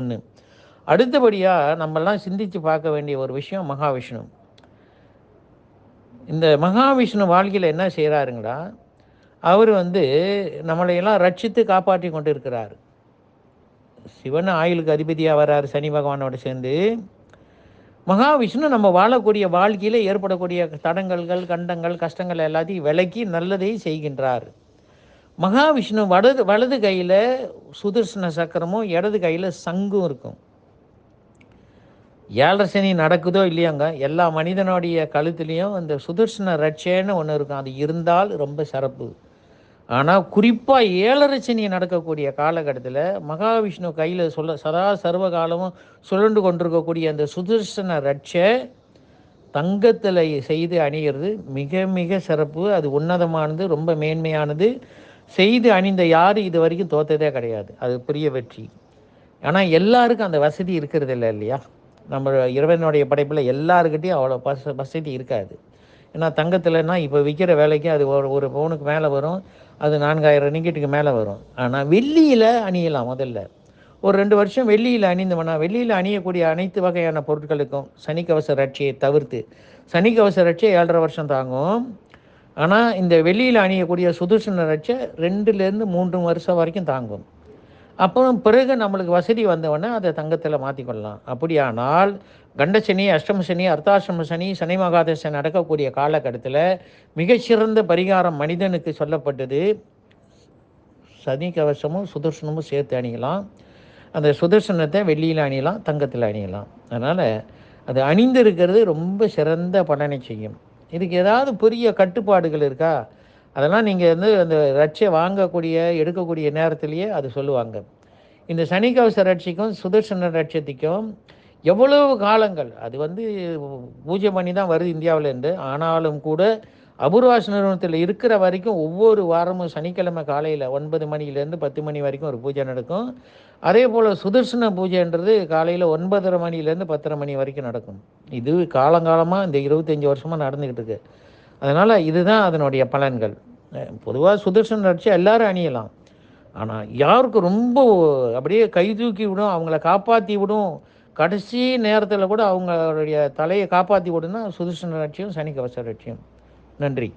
ஒன்று அடுத்தபடியாக நம்மெல்லாம் சிந்தித்து பார்க்க வேண்டிய ஒரு விஷயம் மகாவிஷ்ணு. இந்த மகாவிஷ்ணு வாழ்க்கையில் என்ன செய்கிறாருங்களா அவர் வந்து நம்மளையெல்லாம் ரட்சித்து காப்பாற்றி கொண்டு இருக்கிறார் சிவன் ஆயுளுக்கு அதிபதியாக வர்றார் சனி பகவானோட சேர்ந்து. மகாவிஷ்ணு நம்ம வாழக்கூடிய வாழ்க்கையில் ஏற்படக்கூடிய தடங்கல்கள் கண்டங்கள் கஷ்டங்கள் எல்லாத்தையும் விலக்கி நல்லதை செய்கின்றார். மகாவிஷ்ணு வலது வலது கையில் சுதர்சன சக்கரமும் இடது கையில் சங்கும் இருக்கும். ஏழரை சனி நடக்குதோ இல்லையாங்க எல்லா மனிதனுடைய கழுத்துலேயும் அந்த சுதர்சன ரட்சைன்னு ஒன்று இருக்கும். அது இருந்தால் ரொம்ப சிறப்பு. ஆனால் குறிப்பாக ஏழரை சனி நடக்கக்கூடிய காலகட்டத்தில் மகாவிஷ்ணு கையில் சொல்ல சதா சர்வ காலமும் சுழண்டு கொண்டிருக்கக்கூடிய அந்த சுதர்சன ரட்சை தங்கத்தில் செய்து அணிகிறது மிக மிக சிறப்பு. அது உன்னதமானது ரொம்ப மேன்மையானது. செய்து அணிந்த யார் இது வரைக்கும் தோத்ததே கிடையாது. அது பெரிய வெற்றி. ஆனால் எல்லாருக்கும் அந்த வசதி இருக்கிறது இல்லை இல்லையா? நம்ம இறைவனுடைய படைப்பில் எல்லாருக்கிட்டையும் அவ்வளோ வச வசதி இருக்காது. ஏன்னா தங்கத்தில்னா இப்போ விற்கிற வேலைக்கு அது ஒரு ஒரு பவுனுக்கு மேலே வரும் அது நான்காயிரம் ரிங்கிட்டுக்கு மேலே வரும். ஆனால் வெள்ளியில் அணியலாம் முதல்ல. ஒரு ரெண்டு வருஷம் வெள்ளியில் அணிந்தவனா வெள்ளியில் அணியக்கூடிய அனைத்து வகையான பொருட்களுக்கும் சனிக்கவச ரட்சியை தவிர்த்து சனிக்கவச ரட்சியை ஏழரை வருஷம் தாங்கும். ஆனால் இந்த வெள்ளியில் அணியக்கூடிய சுதர்சன ரட்சை ரெண்டுலேருந்து மூன்று வருஷம் வரைக்கும் தாங்கும். அப்புறம் பிறகு நம்மளுக்கு வசதி வந்தவொடனே அதை தங்கத்தில் மாற்றிக்கொள்ளலாம் அப்படியானால் கண்டசனி அஷ்டம சனி அர்த்தாசிரம சனி சனி மகாதசை நடக்கக்கூடிய காலகட்டத்தில் மிகச்சிறந்த பரிகாரம் மனிதனுக்கு சொல்லப்பட்டது. சனி கவசமும் சுதர்சனமும் சேர்த்து அணியலாம். அந்த சுதர்சனத்தை வெள்ளியில் அணியலாம் தங்கத்தில் அணியலாம். அதனால் அது அணிந்திருக்கிறது ரொம்ப சிறந்த பலனை செய்யும். இதுக்கு ஏதாவது பெரிய கட்டுப்பாடுகள் இருக்கா? அதெல்லாம் நீங்கள் வந்து அந்த ரட்சை வாங்கக்கூடிய எடுக்கக்கூடிய நேரத்திலேயே அது சொல்லுவாங்க. இந்த சனிக்கவச ரட்சிக்கும் சுதர்சன ரட்சத்திக்கும் எவ்வளவு காலங்கள்? அது வந்து பூஜை பண்ணி தான் வருது இந்தியாவிலேருந்து. ஆனாலும் கூட அபூர்வாச நிறுவனத்தில் இருக்கிற வரைக்கும் ஒவ்வொரு வாரமும் சனிக்கிழமை காலையில் ஒன்பது மணிலேருந்து பத்து மணி வரைக்கும் ஒரு பூஜை நடக்கும். அதே போல் சுதர்சன பூஜைன்றது காலையில் ஒன்பதரை மணிலேருந்து பத்தரை மணி வரைக்கும் நடக்கும். இது காலங்காலமாக இந்த இருபத்தஞ்சி வருஷமாக நடந்துக்கிட்டு இருக்கு. அதனால் இதுதான் அதனுடைய பலன்கள். பொதுவாக சுதர்சன நடிச்சு எல்லாரும் அணியலாம். ஆனால் யாருக்கு ரொம்ப அப்படியே கை தூக்கி விடும் அவங்கள காப்பாற்றி விடும் கடைசி நேரத்தில் கூட அவங்களுடைய தலையை காப்பாற்றி விடுன்னா சுதர்சன லட்சியம் சனிக்கவச லட்சியம் நன்றி.